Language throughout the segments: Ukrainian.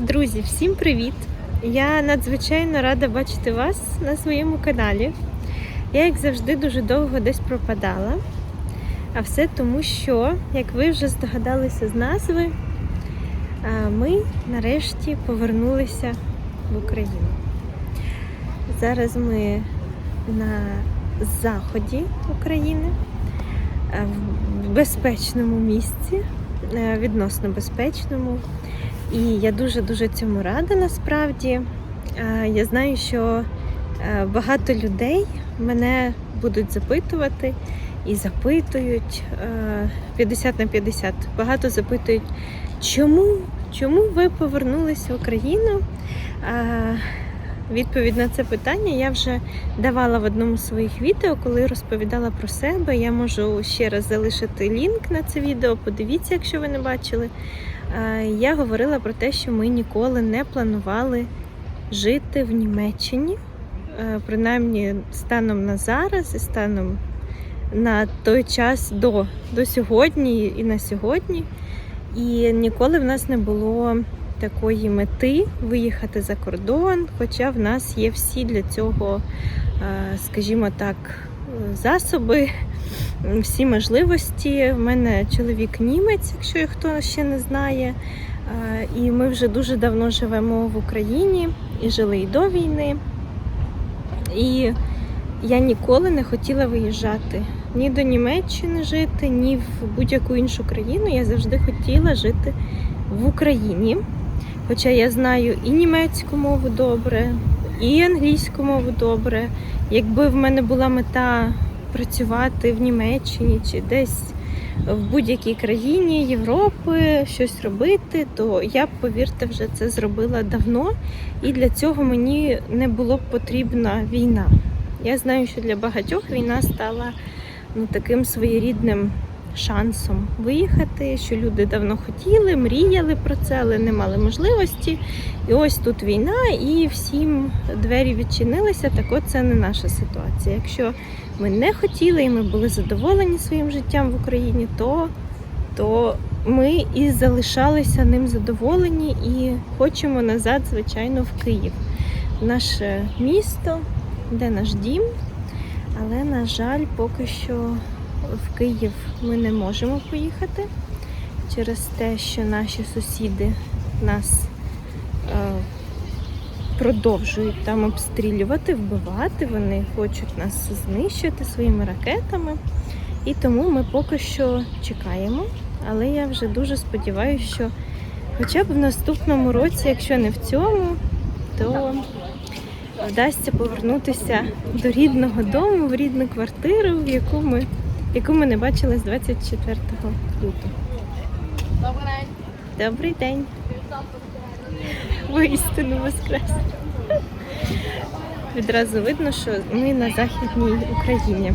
Друзі, всім привіт! Я надзвичайно рада бачити вас на своєму каналі. Я, як завжди, дуже довго десь пропадала. А все тому, що, як ви вже здогадалися з назви, ми нарешті повернулися в Україну. Зараз ми на заході України, в безпечному місці, відносно безпечному. І я дуже-дуже цьому рада насправді. Е, Я знаю, що е, багато людей мене будуть запитувати і запитують е, 50 на 50. Багато запитують, чому, чому ви повернулися в Україну? Е, Відповідь на це питання я вже давала в одному з своїх відео, коли розповідала про себе. Я можу ще раз залишити лінк на це відео. Подивіться, якщо ви не бачили. Я говорила про те, що ми ніколи не планували жити в Німеччині, Е, принаймні станом на зараз і станом на той час до, до сьогодні і на сьогодні. І ніколи в нас не було такої мети виїхати за кордон, хоча в нас є всі для цього, е, скажімо так, засоби, всі можливості. У мене чоловік німець, якщо хто ще не знає. Е, І ми вже дуже давно живемо в Україні і жили і до війни. І я ніколи не хотіла виїжджати ні до Німеччини жити, ні в будь-яку іншу країну. Я завжди хотіла жити в Україні. Хоча я знаю і німецьку мову добре, і англійську мову добре. Якби в мене була мета працювати в Німеччині чи десь в будь-якій країні Європи, щось робити, то я б, повірте, вже це зробила давно. І для цього мені не було б потрібна війна. Я знаю, що для багатьох війна стала ну, таким своєрідним шансом виїхати, що люди давно хотіли, мріяли про це, але не мали можливості. І ось тут війна, і всім двері відчинилися. Так от це не наша ситуація. Якщо ми не хотіли і ми були задоволені своїм життям в Україні, то, то ми і залишалися ним задоволені і хочемо назад, звичайно, в Київ. Наше місто, де наш дім. Але, на жаль, поки що в Київ ми не можемо поїхати через те, що наші сусіди нас е, продовжують там обстрілювати, вбивати. Вони хочуть нас знищити своїми ракетами. І тому ми поки що чекаємо. Але я вже дуже сподіваюся, що хоча б в наступному році, якщо не в цьому, то вдасться повернутися до рідного дому, в рідну квартиру, в яку ми, яку ми не бачили з 24 лютого. Добрий день. Добрий день. Воістину воскрес. Відразу видно, що ми на Західній Україні.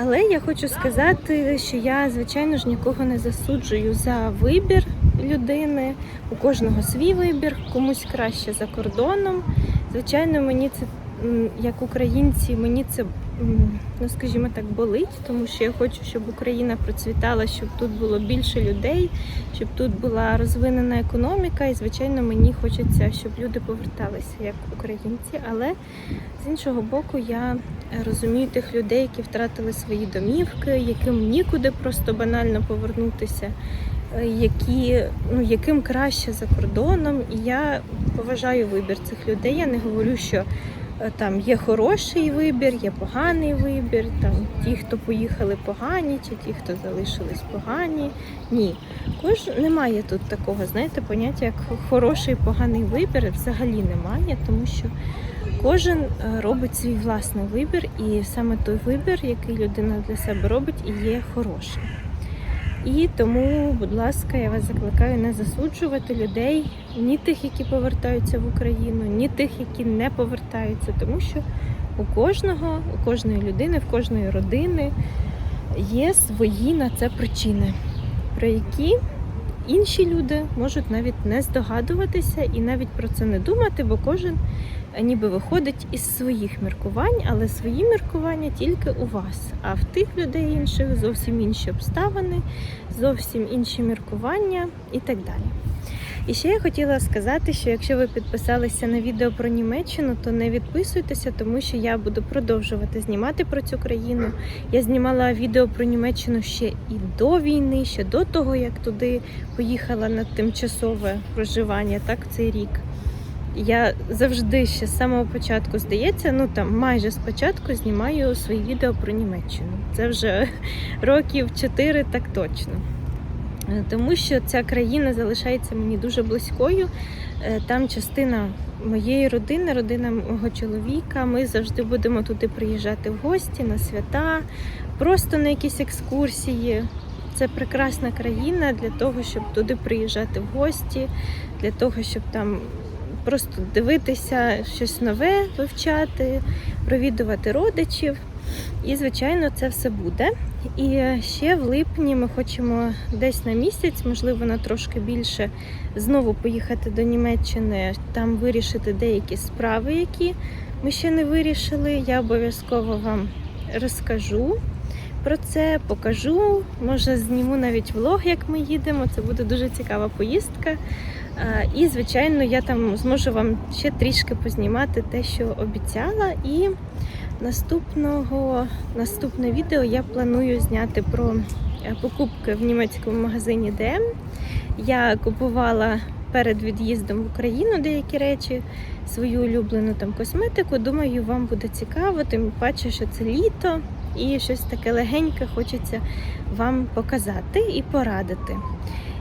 Але я хочу сказати, що я, звичайно ж, нікого не засуджую за вибір людини. У кожного свій вибір, комусь краще за кордоном. Звичайно, мені це, як українці, мені це, ну скажімо так, болить, тому що я хочу, щоб Україна процвітала, щоб тут було більше людей, щоб тут була розвинена економіка. І, звичайно, мені хочеться, щоб люди поверталися як українці. Але з іншого боку, я розумію тих людей, які втратили свої домівки, яким нікуди просто банально повернутися, е, які, ну, яким краще за кордоном. І я поважаю вибір цих людей. Я не говорю, що там є хороший вибір, є поганий вибір. Там ті, хто поїхали погані, чи ті, хто залишились погані. Ні, кож немає тут такого, знаєте, поняття як хороший поганий вибір взагалі немає, тому що кожен е, робить свій власний вибір, і саме той вибір, який людина для себе робить, і є хорошим. І тому, будь ласка, я вас закликаю не засуджувати людей, ні тих, які повертаються в Україну, ні тих, які не повертаються, тому що у кожного, у кожної людини, в кожної родини є свої на це причини, про які інші люди можуть навіть не здогадуватися і навіть про це не думати, бо кожен ніби виходить із своїх міркувань, але свої міркування тільки у вас. А в тих людей інших зовсім інші обставини, зовсім інші міркування і так далі. І ще я хотіла сказати, що якщо ви підписалися на відео про Німеччину, то не відписуйтеся, тому що я буду продовжувати знімати про цю країну. Я знімала відео про Німеччину ще і до війни, ще до того, як туди поїхала на тимчасове проживання, так цей рік. Я завжди ще з самого початку здається, ну там майже спочатку знімаю свої відео про Німеччину. Це вже років 4 так точно. Е, Тому що ця країна залишається мені дуже близькою. Е, Там частина моєї родини, родина мого чоловіка. Ми завжди будемо туди приїжджати в гості на свята, просто на якісь екскурсії. Це прекрасна країна для того, щоб туди приїжджати в гості, для того, щоб там просто дивитися щось нове, вивчати, провідувати родичів. І, звичайно, це все буде. І ще в липні ми хочемо десь на місяць, можливо, на трошки більше, знову поїхати до Німеччини, там вирішити деякі справи, які ми ще не вирішили. Я обов'язково вам розкажу про це, покажу. Може, зніму навіть влог, як ми їдемо. Це буде дуже цікава поїздка. І, звичайно, я там зможу вам ще трішки познімати те, що обіцяла. І наступного наступне відео я планую зняти про е, покупки в німецькому магазині DM. Я купувала перед від'їздом в Україну деякі речі, свою улюблену там косметику. Думаю, вам буде цікаво, тим паче, що це літо і щось таке легеньке хочеться вам показати і порадити.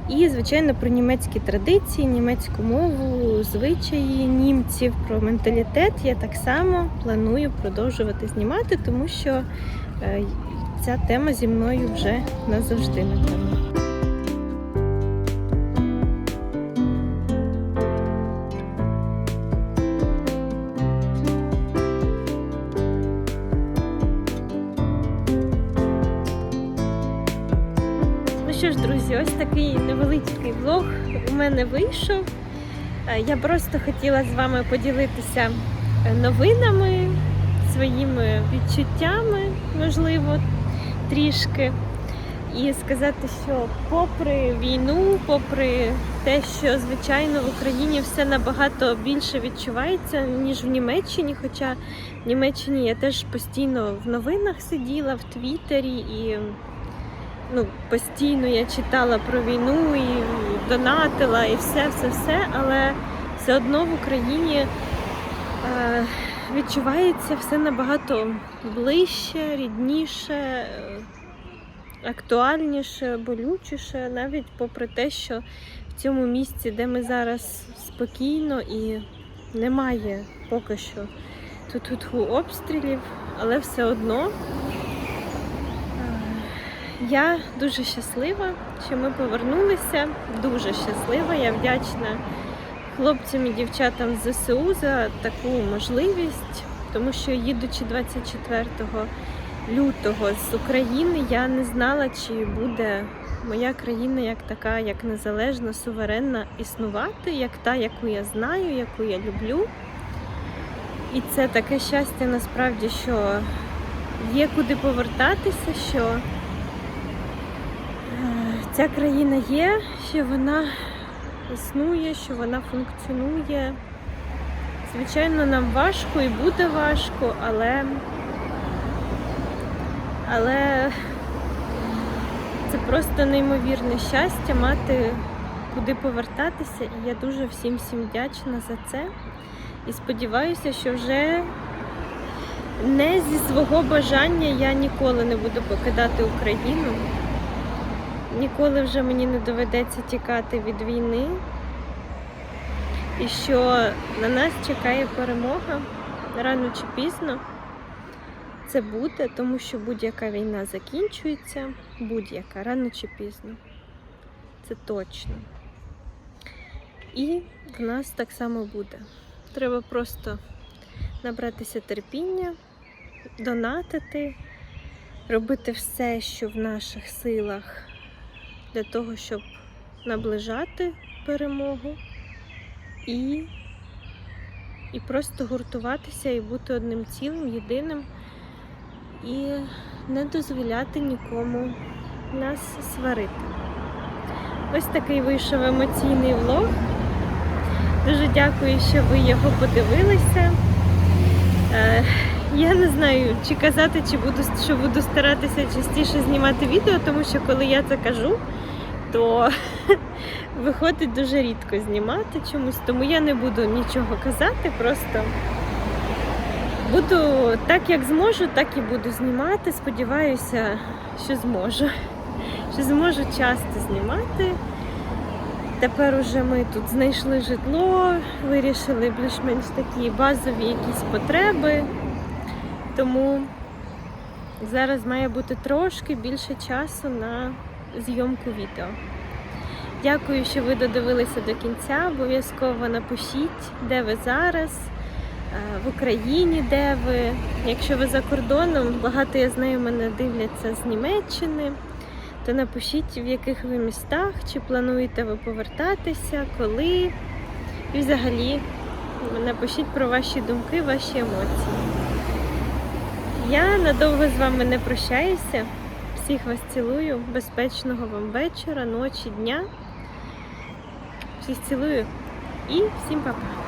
І, звичайно, про німецькі традиції, німецьку мову, звичаї німців, про менталітет я так само планую продовжувати знімати, тому що е, ця тема зі мною вже назавжди, напевно. Що ж, друзі, ось такий невеличкий влог у мене вийшов. Е, Я просто хотіла з вами поділитися е, новинами, своїми відчуттями, можливо, трішки. І сказати, що попри війну, попри те, що звичайно в Україні все набагато більше відчувається, ніж в Німеччині. Хоча в Німеччині я теж постійно в новинах сиділа, в Твіттері і ну, постійно я читала про війну і донатила, і все, все, все, але все одно в Україні е, відчувається все набагато ближче, рідніше, е, актуальніше, болючіше, навіть попри те, що в цьому місці, де ми зараз спокійно і немає поки що тут обстрілів, але все одно. Я дуже щаслива, що ми повернулися. Дуже щаслива. Я вдячна хлопцям і дівчатам з ЗСУ за таку можливість, тому що їдучи 24 лютого з України, я не знала, чи буде моя країна як така, як незалежна, суверенна існувати, як та, яку я знаю, яку я люблю. І це таке щастя насправді, що є куди повертатися, що ця країна є, що вона існує, що вона функціонує. Звичайно, нам важко і буде важко, але, але це просто неймовірне щастя мати куди повертатися. І я дуже всім всім вдячна за це. І сподіваюся, що вже не зі свого бажання я ніколи не буду покидати Україну. Ніколи вже мені не доведеться тікати від війни. І що на нас чекає перемога рано чи пізно. Це буде, тому що будь-яка війна закінчується, будь-яка рано чи пізно. Це точно. І в нас так само буде. Треба просто набратися терпіння, донатити, робити все, що в наших силах для того, щоб наближати перемогу і, і просто гуртуватися і бути одним цілим, єдиним, і не дозволяти нікому нас сварити. Ось такий вийшов емоційний влог. Дуже дякую, що ви його подивилися. Е, Я не знаю, чи казати, чи буду, що буду старатися частіше знімати відео, тому що коли я це кажу, то виходить дуже рідко знімати чомусь, тому я не буду нічого казати, просто буду так, як зможу, так і буду знімати. Сподіваюся, що зможу. Що зможу часто знімати. Тепер уже ми тут знайшли житло, вирішили більш-менш такі базові якісь потреби. Тому зараз має бути трошки більше часу на зйомку відео. Дякую, що ви додивилися до кінця. Обов'язково напишіть, де ви зараз, е, в Україні, де ви. Якщо ви за кордоном, багато я знаю, мене дивляться з Німеччини то напишіть, в яких ви містах, чи плануєте ви повертатися, коли. І взагалі напишіть про ваші думки, ваші емоції. Я надовго з вами не прощаюся. Всіх вас цілую. Безпечного вам вечора, ночі, дня. Всіх цілую і всім па-па.